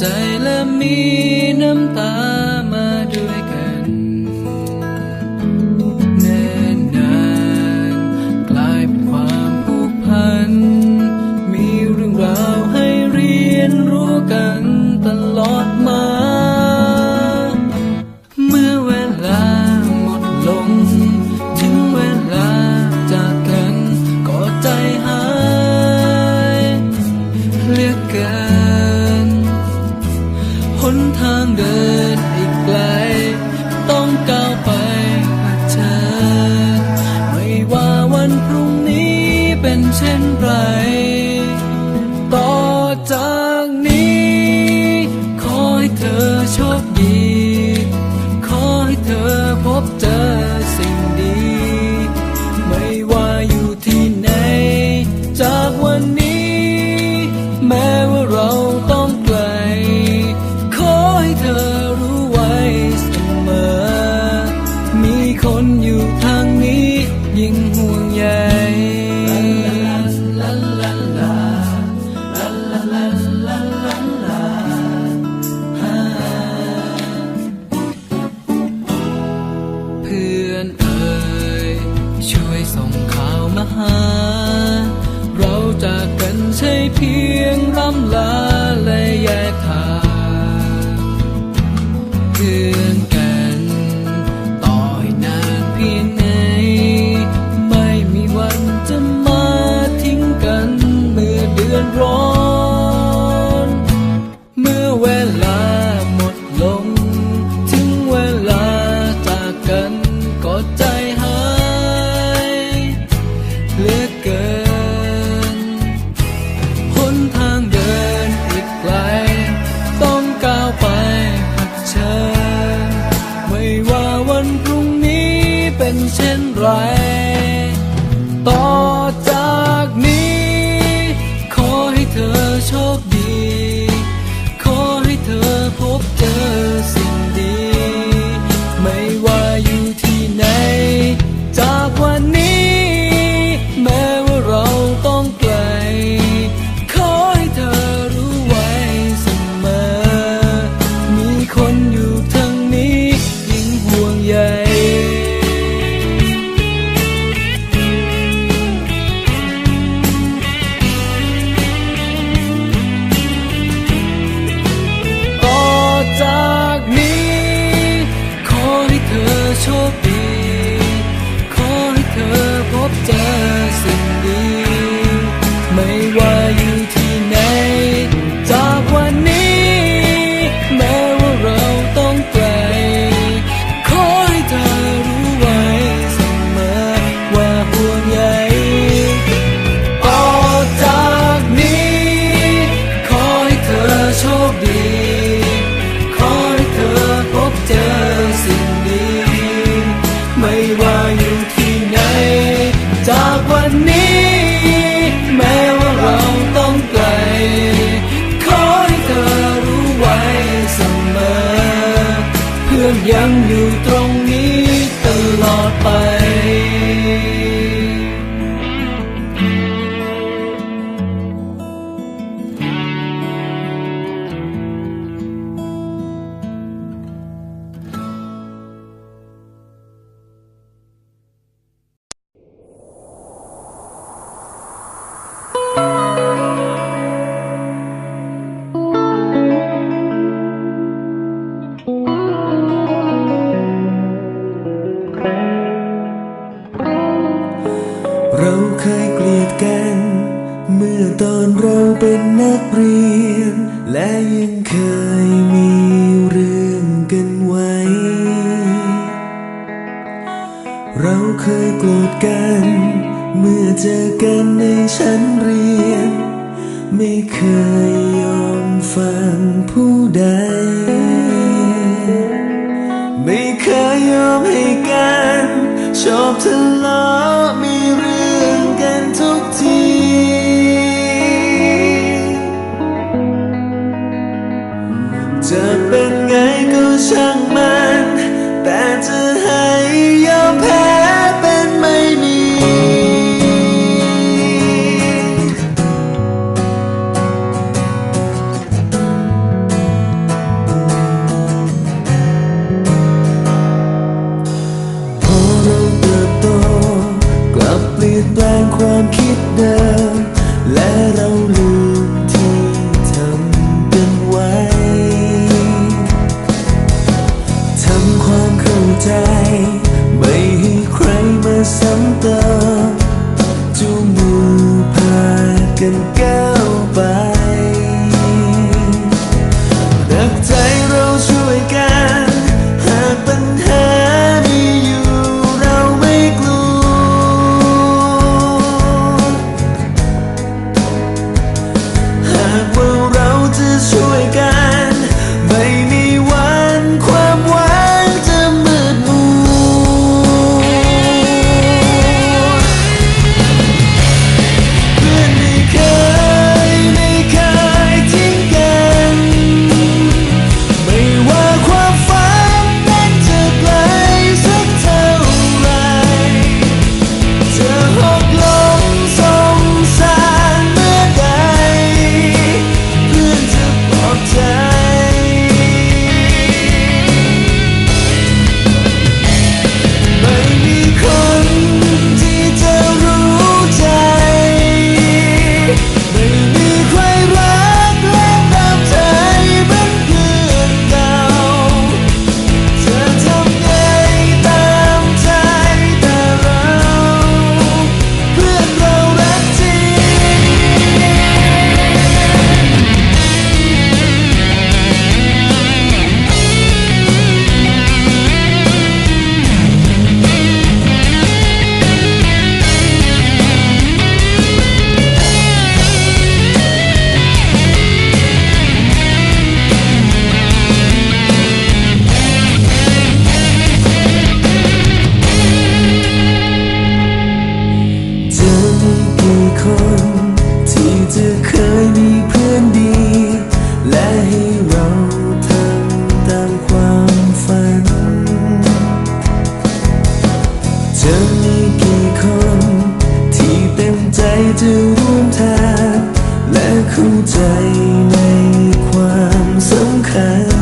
ใจและมีน้ำตามาด้วย เช่นไร peace. blind. Yes. yang. ฟังผู้ใด ไม่เคยยอมให้กันชอบทะเลาะมีเรื่องกันทุกที จะเป็นไงก็ช่างมัน เดิมจูงมือพากันแก้ คน ที่จะเคยมีเพื่อนดี และให้เราทำตามความฝัน จะมีกี่คน ที่เต็มใจจะร่วมทาง และเข้าใจในความสำคัญ